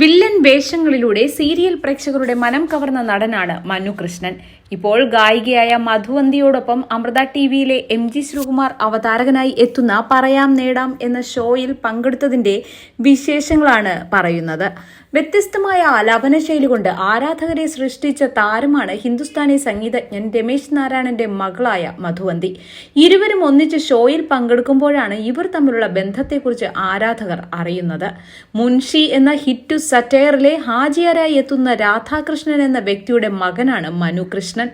Villain വേഷങ്ങളിലൂടെ serial പ്രേക്ഷകരുടെ മനം കവർന്ന നടനാണ് മനു കൃഷ്ണൻ. ഇപ്പോൾ ഗായികയായ മധുവന്തിയോടൊപ്പം അമൃത ടി വിയിലെ എം ജി ശ്രീകുമാർ അവതാരകനായി എത്തുന്ന പറയാം നേടാം എന്ന ഷോയിൽ പങ്കെടുത്തതിന്റെ വിശേഷങ്ങളാണ് പറയുന്നത്. വ്യത്യസ്തമായ ആലാപന ശൈലി കൊണ്ട് ആരാധകരെ സൃഷ്ടിച്ച താരമാണ് ഹിന്ദുസ്ഥാനി സംഗീതജ്ഞൻ രമേശ് നാരായണന്റെ മകളായ മധുവന്തി. ഇരുവരും ഒന്നിച്ച് ഷോയിൽ പങ്കെടുക്കുമ്പോഴാണ് ഇവർ തമ്മിലുള്ള ബന്ധത്തെക്കുറിച്ച് ആരാധകർ അറിയുന്നത്. മുൻഷി എന്ന ഹിറ്റു സറ്റയറിലെ ഹാജിയാരായി എത്തുന്ന രാധാകൃഷ്ണൻ എന്ന വ്യക്തിയുടെ മകനാണ് മനുകൃഷ്ണൻ.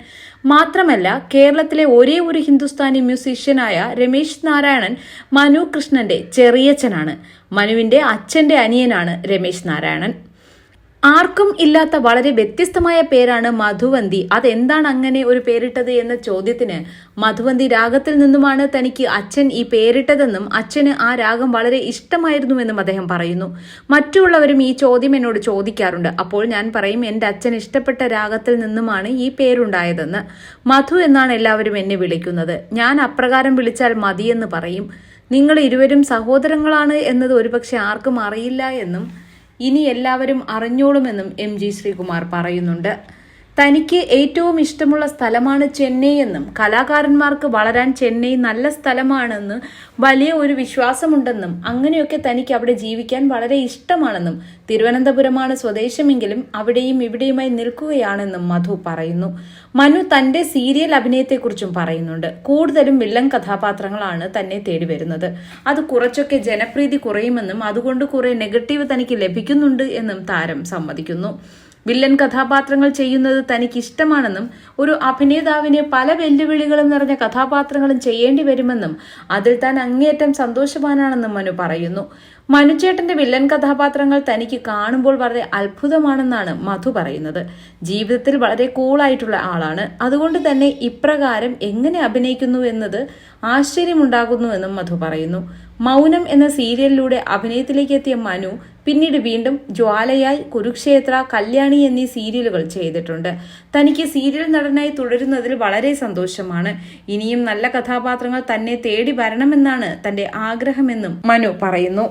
മാത്രമല്ല കേരളത്തിലെ ഒരേ ഒരു ഹിന്ദുസ്ഥാനി മ്യൂസീഷ്യനായ രമേശ് നാരായണൻ മനു കൃഷ്ണന്റെ ചെറിയച്ഛനാണ്. മനുവിന്റെ അച്ഛന്റെ അനിയനാണ് രമേശ് നാരായണൻ. ആർക്കും ഇല്ലാത്ത വളരെ വ്യത്യസ്തമായ പേരാണ് മധുവന്തി. അതെന്താണ് അങ്ങനെ ഒരു പേരിട്ടത് എന്ന ചോദ്യത്തിന് മധുവന്തി രാഗത്തിൽ നിന്നുമാണ് തനിക്ക് അച്ഛൻ ഈ പേരിട്ടതെന്നും അച്ഛന് ആ രാഗം വളരെ ഇഷ്ടമായിരുന്നുവെന്നും അദ്ദേഹം പറയുന്നു. മറ്റുള്ളവരും ഈ ചോദ്യം എന്നോട് ചോദിക്കാറുണ്ട്. അപ്പോൾ ഞാൻ പറയും എന്റെ അച്ഛൻ ഇഷ്ടപ്പെട്ട രാഗത്തിൽ നിന്നുമാണ് ഈ പേരുണ്ടായതെന്ന്. മധു എന്നാണ് എല്ലാവരും എന്നെ വിളിക്കുന്നത്. ഞാൻ അപ്രകാരം വിളിച്ചാൽ മതിയെന്ന് പറയും. നിങ്ങൾ ഇരുവരും സഹോദരങ്ങളാണ് എന്നത് ഒരുപക്ഷെ ആർക്കും അറിയില്ല എന്നും ഇനി എല്ലാവരും അറിഞ്ഞോളുമെന്നും എം ജി ശ്രീകുമാർ പറയുന്നുണ്ട് തനിക്ക് ഏറ്റവും ഇഷ്ടമുള്ള സ്ഥലമാണ് ചെന്നൈ എന്നും കലാകാരന്മാർക്ക് വളരാൻ ചെന്നൈ നല്ല സ്ഥലമാണെന്ന് വലിയ ഒരു വിശ്വാസമുണ്ടെന്നും അങ്ങനെയൊക്കെ തനിക്ക് അവിടെ ജീവിക്കാൻ വളരെ ഇഷ്ടമാണെന്നും തിരുവനന്തപുരമാണ് സ്വദേശമെങ്കിലും അവിടെയും ഇവിടെയുമായി നിൽക്കുകയാണെന്നും മധു പറയുന്നു. മനു തന്റെ സീരിയൽ അഭിനയത്തെക്കുറിച്ചും പറയുന്നുണ്ട്. കൂടുതലും വില്ലൻ കഥാപാത്രങ്ങളാണ് തന്നെ തേടി വരുന്നത് അത് കുറച്ചൊക്കെ ജനപ്രീതി കുറയുമെന്നും അതുകൊണ്ട് കുറെ നെഗറ്റീവ് തനിക്ക് ലഭിക്കുന്നുണ്ട് എന്നും താരം സമ്മതിക്കുന്നു. വില്ലൻ കഥാപാത്രങ്ങൾ ചെയ്യുന്നത് തനിക്ക് ഇഷ്ടമാണെന്നും ഒരു അഭിനേതാവിന് പല വെല്ലുവിളികളും നിറഞ്ഞ കഥാപാത്രങ്ങളും ചെയ്യേണ്ടി വരുമെന്നും അതിൽ താൻ അങ്ങേയറ്റം സന്തോഷവാനാണെന്നും മനു പറയുന്നു. മനുചേട്ടന്റെ വില്ലൻ കഥാപാത്രങ്ങൾ തനിക്ക് കാണുമ്പോൾ വളരെ അത്ഭുതമാണെന്നാണ് മധു പറയുന്നത്. ജീവിതത്തിൽ വളരെ കൂളായിട്ടുള്ള ആളാണ്. അതുകൊണ്ട് തന്നെ ഇപ്രകാരം എങ്ങനെ അഭിനയിക്കുന്നു എന്നത് ആശ്ചര്യമുണ്ടാകുന്നുവെന്നും മധു പറയുന്നു. മൗനം എന്ന സീരിയലിലൂടെ അഭിനയത്തിലേക്ക് എത്തിയ മനു പിന്നീട് വീണ്ടും ജ്വാലയായി കുരുക്ഷേത്ര കല്യാണി എന്നീ സീരിയലുകൾ ചെയ്തിട്ടുണ്ട്. തനിക്ക് സീരിയൽ നടനായി തുടരുന്നതിൽ വളരെ സന്തോഷമാണ്. ഇനിയും നല്ല കഥാപാത്രങ്ങൾ തന്നെ തേടി വരണമെന്നാണ് തന്റെ ആഗ്രഹമെന്നും മനു പറയുന്നു.